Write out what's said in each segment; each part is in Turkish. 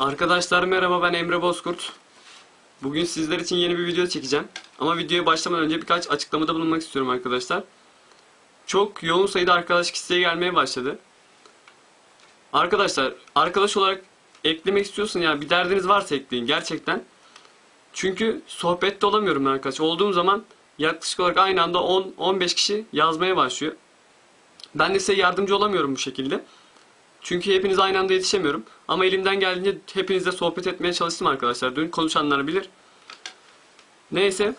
Arkadaşlar merhaba ben Emre Bozkurt. Bugün sizler için yeni bir video çekeceğim. Ama videoya başlamadan önce birkaç açıklamada bulunmak istiyorum arkadaşlar. Çok yoğun sayıda arkadaş isteği gelmeye başladı. Arkadaşlar arkadaş olarak eklemek istiyorsun yani bir derdiniz varsa ekleyin gerçekten. Çünkü sohbette olamıyorum ben arkadaş. Olduğum zaman yaklaşık olarak aynı anda 10-15 kişi yazmaya başlıyor. Ben de size yardımcı olamıyorum bu şekilde. Çünkü hepiniz aynı anda yetişemiyorum. Ama elimden geldiğince hepinizle sohbet etmeye çalıştım arkadaşlar. Dün konuşanlar bilir. Neyse.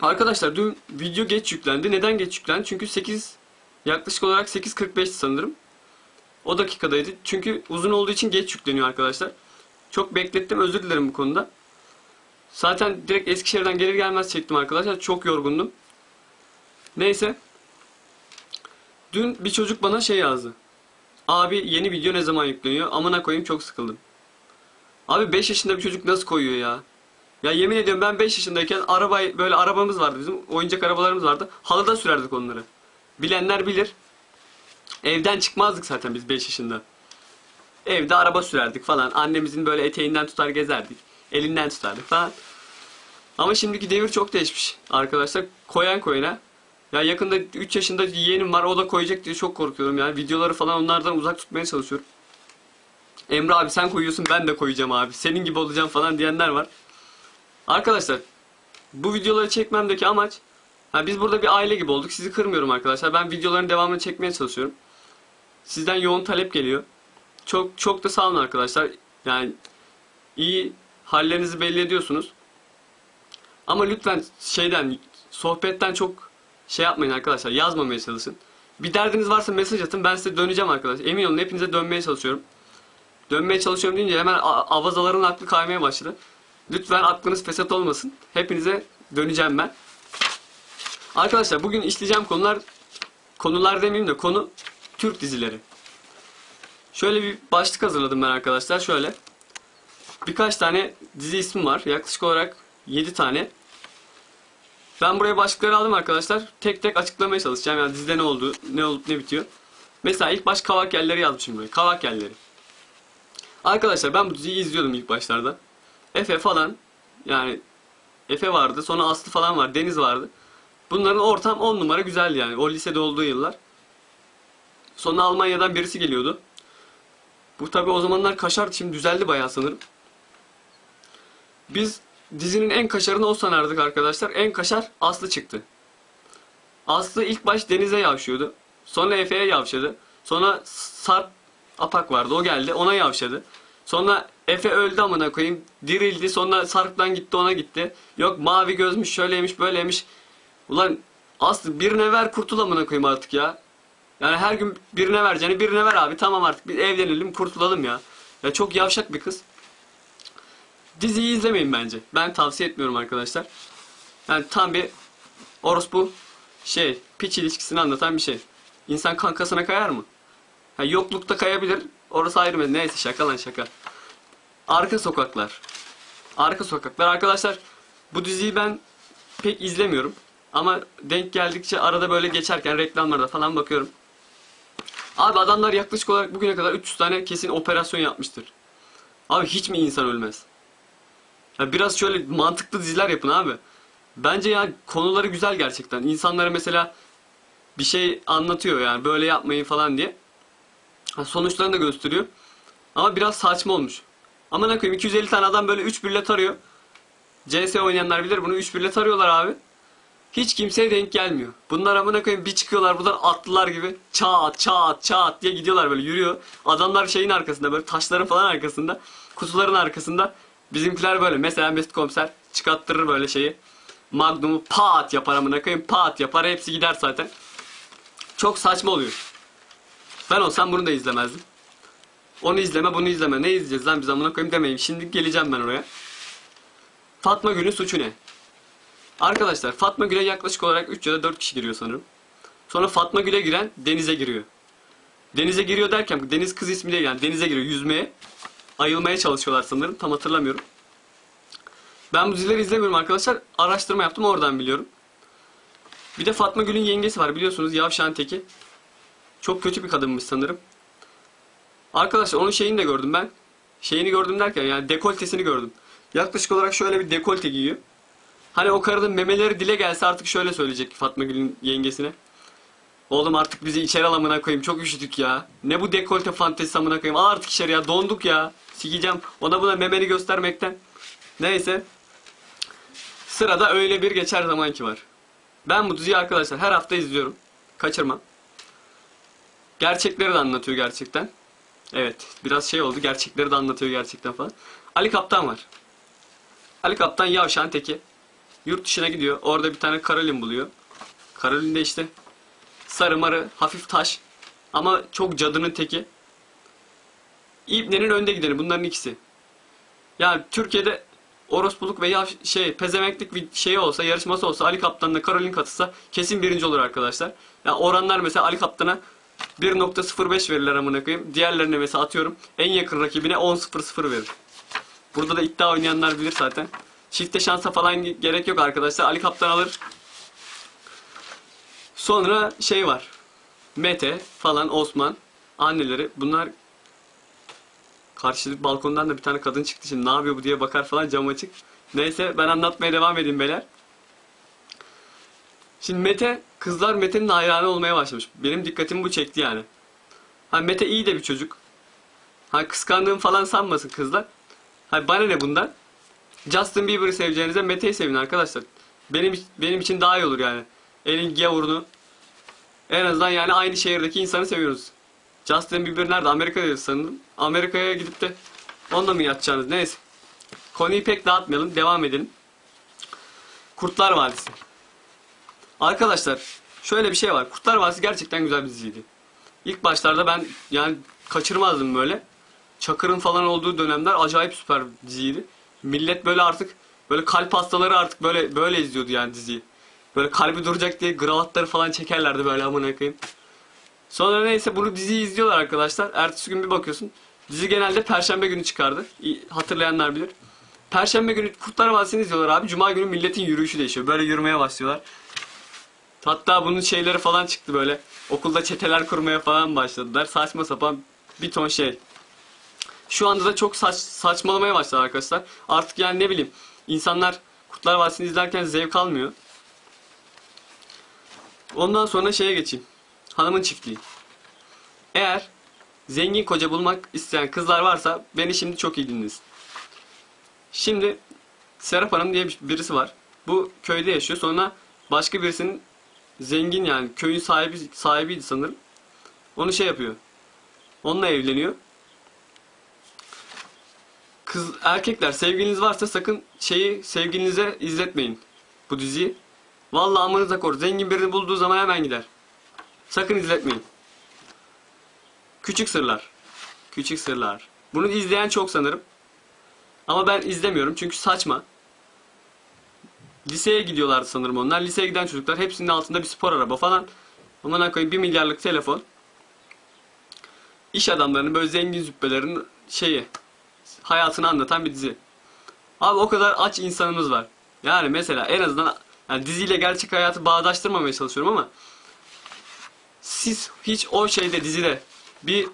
Arkadaşlar dün video geç yüklendi. Neden geç yüklendi? Çünkü 8 yaklaşık olarak 8.45 sanırım. O dakikadaydı. Çünkü uzun olduğu için geç yükleniyor arkadaşlar. Çok beklettim. Özür dilerim bu konuda. Zaten direkt Eskişehir'den gelir gelmez çektim arkadaşlar. Çok yorgundum. Neyse. Dün bir çocuk bana şey yazdı. Abi yeni video ne zaman yükleniyor? Amına koyayım çok sıkıldım. Abi 5 yaşında bir çocuk nasıl koyuyor ya? Ya yemin ediyorum ben 5 yaşındayken arabayı böyle arabamız vardı bizim oyuncak arabalarımız vardı. Halıda sürerdik onları. Bilenler bilir. Evden çıkmazdık zaten biz 5 yaşında. Evde araba sürerdik falan. Annemizin böyle eteğinden tutar gezerdik. Elinden tutardık falan. Ama şimdiki devir çok değişmiş arkadaşlar. Koyan koyana. Ya yakında 3 yaşında yeğenim var o da koyacak diye çok korkuyorum yani. Videoları falan onlardan uzak tutmaya çalışıyorum. Emre abi sen koyuyorsun ben de koyacağım abi. Senin gibi olacağım falan diyenler var. Arkadaşlar bu videoları çekmemdeki amaç ha biz burada bir aile gibi olduk. Sizi kırmıyorum arkadaşlar. Ben videoların devamını çekmeye çalışıyorum. Sizden yoğun talep geliyor. Çok çok da sağ olun arkadaşlar. Yani iyi hallerinizi belli ediyorsunuz. Ama lütfen şeyden sohbetten çok şey yapmayın arkadaşlar. Yazmamaya çalışın. Bir derdiniz varsa mesaj atın. Ben size döneceğim arkadaşlar. Emin olun hepinize dönmeye çalışıyorum. Dönmeye çalışıyorum deyince hemen avazaların aklı kaymaya başladı. Lütfen aklınız fesat olmasın. Hepinize döneceğim ben. Arkadaşlar bugün işleyeceğim konular konular demeyeyim de konu Türk dizileri. Şöyle bir başlık hazırladım ben arkadaşlar. Şöyle. Birkaç tane dizi ismi var. Yaklaşık olarak 7 tane. Ben buraya başlıkları aldım arkadaşlar. Tek tek açıklamaya çalışacağım. Yani dizide ne oldu, ne olup ne bitiyor. Mesela ilk baş kavak yerleri yazmışım buraya. Kavak yerleri. Arkadaşlar ben bu diziyi izliyordum ilk başlarda. Efe falan yani Efe vardı. Sonra Aslı falan var. Deniz vardı. Bunların ortam 10 numara güzeldi yani. O lisede olduğu yıllar. Sonra Almanya'dan birisi geliyordu. Bu tabi o zamanlar kaşardı. Şimdi düzeldi bayağı sanırım. Biz dizinin en kaşarını o sanardık arkadaşlar. En kaşar Aslı çıktı. Aslı ilk baş Deniz'e yavşıyordu. Sonra Efe'ye yavşadı. Sonra Sarp Apak vardı. O geldi. Ona yavşadı. Sonra Efe öldü amına koyayım. Dirildi. Sonra Sarp'tan gitti ona gitti. Yok mavi gözmüş şöyleymiş böyleymiş. Ulan Aslı birine ver kurtul amına koyayım artık ya. Yani her gün birine vereceğini birine ver abi. Tamam artık bir evlenelim kurtulalım ya. Ya çok yavşak bir kız. Diziyi izlemeyin bence. Ben tavsiye etmiyorum arkadaşlar. Yani tam bir orospu şey, piç ilişkisini anlatan bir şey. İnsan kankasına kayar mı? Ha, yoklukta kayabilir. Orası ayrı mesele. Neyse şaka lan şaka. Arka sokaklar. Arka sokaklar. Arkadaşlar bu diziyi ben pek izlemiyorum. Ama denk geldikçe arada böyle geçerken reklamlarda falan bakıyorum. Abi adamlar yaklaşık olarak bugüne kadar 300 tane kesin operasyon yapmıştır. Abi hiç mi insan ölmez? Ya biraz şöyle mantıklı diziler yapın abi. Bence ya konuları güzel gerçekten. İnsanlara mesela bir şey anlatıyor yani böyle yapmayın falan diye. Ha, Sonuçlarını da gösteriyor. Ama biraz saçma olmuş. Ama ne koyayım 250 tane adam böyle 3 birle tarıyor. CS oynayanlar bilir bunu 3 birle tarıyorlar abi. Hiç kimseye denk gelmiyor. Bunlar amına koyayım bir çıkıyorlar buradan atlılar gibi çat çat çat diye gidiyorlar böyle yürüyor. Adamlar şeyin arkasında böyle taşların falan arkasında, kutuların arkasında. Bizimkiler böyle mesela Mesut Komiser çıkarttırır böyle şeyi. Magnum'u pat yapar amına koyayım pat yapar hepsi gider zaten. Çok saçma oluyor. Ben olsam bunu da izlemezdim. Onu izleme bunu izleme. Ne izleyeceğiz lan biz amına koyayım demeyin. Şimdi geleceğim ben oraya. Fatma Gül'ün suçu ne? Arkadaşlar Fatma Gül'e yaklaşık olarak 3 ya da 4 kişi giriyor sanırım. Sonra Fatma Gül'e giren denize giriyor. Denize giriyor derken deniz kız ismi değil yani denize giriyor yüzmeye. Ayılmaya çalışıyorlar sanırım tam hatırlamıyorum. Ben bu dizileri izlemiyorum arkadaşlar. Araştırma yaptım oradan biliyorum. Bir de Fatma Gül'ün yengesi var biliyorsunuz Yavşan Teki. Çok kötü bir kadınmış sanırım. Arkadaşlar onun şeyini de gördüm ben. şeyini gördüm derken yani dekoltesini gördüm. Yaklaşık olarak şöyle bir dekolte giyiyor. Hani o karının memeleri dile gelse artık şöyle söyleyecek Fatma Gül'ün yengesine. Oğlum artık bizi içeri amına koyayım çok üşüdük ya. Ne bu dekolte fantezisi amına koyayım. Al artık içeri ya donduk ya. Sikeceğim ona buna memeni göstermekten. Neyse. Sırada öyle bir geçer zamanki var. Ben bu diziyi arkadaşlar her hafta izliyorum. Kaçırmam. Gerçekleri de anlatıyor gerçekten. Evet biraz şey oldu gerçekleri de anlatıyor gerçekten falan. Ali Kaptan var. Ali Kaptan yavşan teki. Yurt dışına gidiyor. Orada bir tane Karolin buluyor. Karolin de işte sarı marı hafif taş ama çok cadının teki. İbnenin önde gideni bunların ikisi. Yani Türkiye'de orospuluk veya şey pezevenklik bir şey olsa yarışması olsa Ali Kaptan'la Karolin katılsa kesin birinci olur arkadaşlar. Yani oranlar mesela Ali Kaptan'a 1.05 verirler amına koyayım. Diğerlerine mesela atıyorum en yakın rakibine 10.00 verir. Burada da iddia oynayanlar bilir zaten. Çifte şansa falan gerek yok arkadaşlar. Ali Kaptan alır. Sonra şey var. Mete falan Osman anneleri bunlar karşılık balkondan da bir tane kadın çıktı şimdi ne yapıyor bu diye bakar falan cam açık. Neyse ben anlatmaya devam edeyim beyler. Şimdi Mete kızlar Mete'nin hayranı olmaya başlamış. Benim dikkatimi bu çekti yani. Ha Mete iyi de bir çocuk. Ha kıskandığım falan sanmasın kızlar. Ha bana ne bundan? Justin Bieber'ı seveceğinize Mete'yi sevin arkadaşlar. Benim benim için daha iyi olur yani. Elin gavurunu. En azından yani aynı şehirdeki insanı seviyoruz. Justin Bieber nerede? Amerika'da sanırım. Amerika'ya gidip de onunla mı yatacaksınız? Neyse. Konuyu pek dağıtmayalım. Devam edelim. Kurtlar Vadisi. Arkadaşlar şöyle bir şey var. Kurtlar Vadisi gerçekten güzel bir diziydi. İlk başlarda ben yani kaçırmazdım böyle. Çakır'ın falan olduğu dönemler acayip süper diziydi. Millet böyle artık böyle kalp hastaları artık böyle böyle izliyordu yani diziyi. Böyle kalbi duracak diye gravatları falan çekerlerdi böyle amına koyayım. Sonra neyse bunu diziyi izliyorlar arkadaşlar. Ertesi gün bir bakıyorsun. Dizi genelde perşembe günü çıkardı. Hatırlayanlar bilir. Perşembe günü Kurtlar Vadisi'ni izliyorlar abi. Cuma günü milletin yürüyüşü değişiyor. Böyle yürümeye başlıyorlar. Hatta bunun şeyleri falan çıktı böyle. Okulda çeteler kurmaya falan başladılar. Saçma sapan bir ton şey. Şu anda da çok saç, saçmalamaya başladı arkadaşlar. Artık yani ne bileyim insanlar Kurtlar Vadisi'ni izlerken zevk almıyor. Ondan sonra şeye geçeyim. Hanımın çiftliği. Eğer zengin koca bulmak isteyen kızlar varsa beni şimdi çok iyi dinlesin. Şimdi Serap Hanım diye bir- birisi var. Bu köyde yaşıyor. Sonra başka birisinin zengin yani köyün sahibi sahibiydi sanırım. Onu şey yapıyor. Onunla evleniyor. Kız erkekler sevgiliniz varsa sakın şeyi sevgilinize izletmeyin bu diziyi. Vallahi amınıza kor. Zengin birini bulduğu zaman hemen gider. Sakın izletmeyin. Küçük sırlar. Küçük sırlar. Bunu izleyen çok sanırım. Ama ben izlemiyorum çünkü saçma. Liseye gidiyorlardı sanırım onlar. Liseye giden çocuklar hepsinin altında bir spor araba falan. Aman koyayım 1 milyarlık telefon. İş adamlarının böyle zengin züppelerin şeyi hayatını anlatan bir dizi. Abi o kadar aç insanımız var. Yani mesela en azından yani diziyle gerçek hayatı bağdaştırmamaya çalışıyorum ama siz hiç o şeyde dizide bir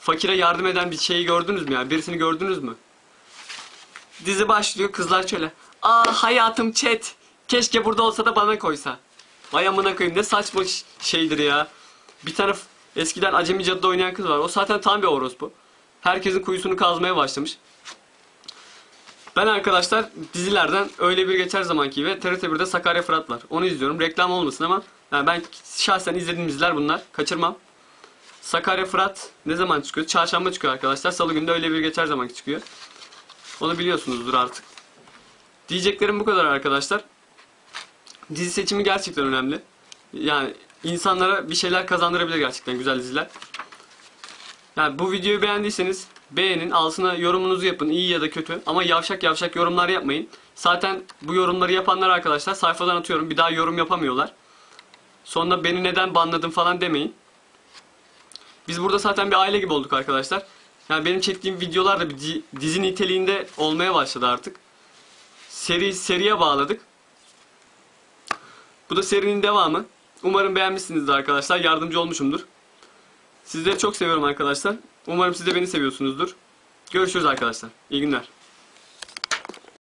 fakire yardım eden bir şeyi gördünüz mü ya? Birisini gördünüz mü? Dizi başlıyor kızlar şöyle. Aa hayatım chat. Keşke burada olsa da bana koysa. Vay amına koyayım ne saçma şeydir ya. Bir tane eskiden Acemi Cadı'da oynayan kız var. O zaten tam bir orospu. Herkesin kuyusunu kazmaya başlamış. Ben arkadaşlar dizilerden öyle bir geçer zamanki ve TRT 1'de Sakarya Fırat var. Onu izliyorum. Reklam olmasın ama yani ben şahsen izlediğim diziler bunlar. Kaçırmam. Sakarya Fırat ne zaman çıkıyor? Çarşamba çıkıyor arkadaşlar. Salı günü de öyle bir geçer zamanki çıkıyor. Onu biliyorsunuzdur artık. Diyeceklerim bu kadar arkadaşlar. Dizi seçimi gerçekten önemli. Yani insanlara bir şeyler kazandırabilir gerçekten güzel diziler. Yani bu videoyu beğendiyseniz beğenin, altına yorumunuzu yapın iyi ya da kötü. Ama yavşak yavşak yorumlar yapmayın. Zaten bu yorumları yapanlar arkadaşlar sayfadan atıyorum bir daha yorum yapamıyorlar. Sonra beni neden banladın falan demeyin. Biz burada zaten bir aile gibi olduk arkadaşlar. Yani benim çektiğim videolar da bir di- dizi niteliğinde olmaya başladı artık. Seri seriye bağladık. Bu da serinin devamı. Umarım beğenmişsinizdir arkadaşlar. Yardımcı olmuşumdur. Sizleri çok seviyorum arkadaşlar. Umarım siz de beni seviyorsunuzdur. Görüşürüz arkadaşlar. İyi günler.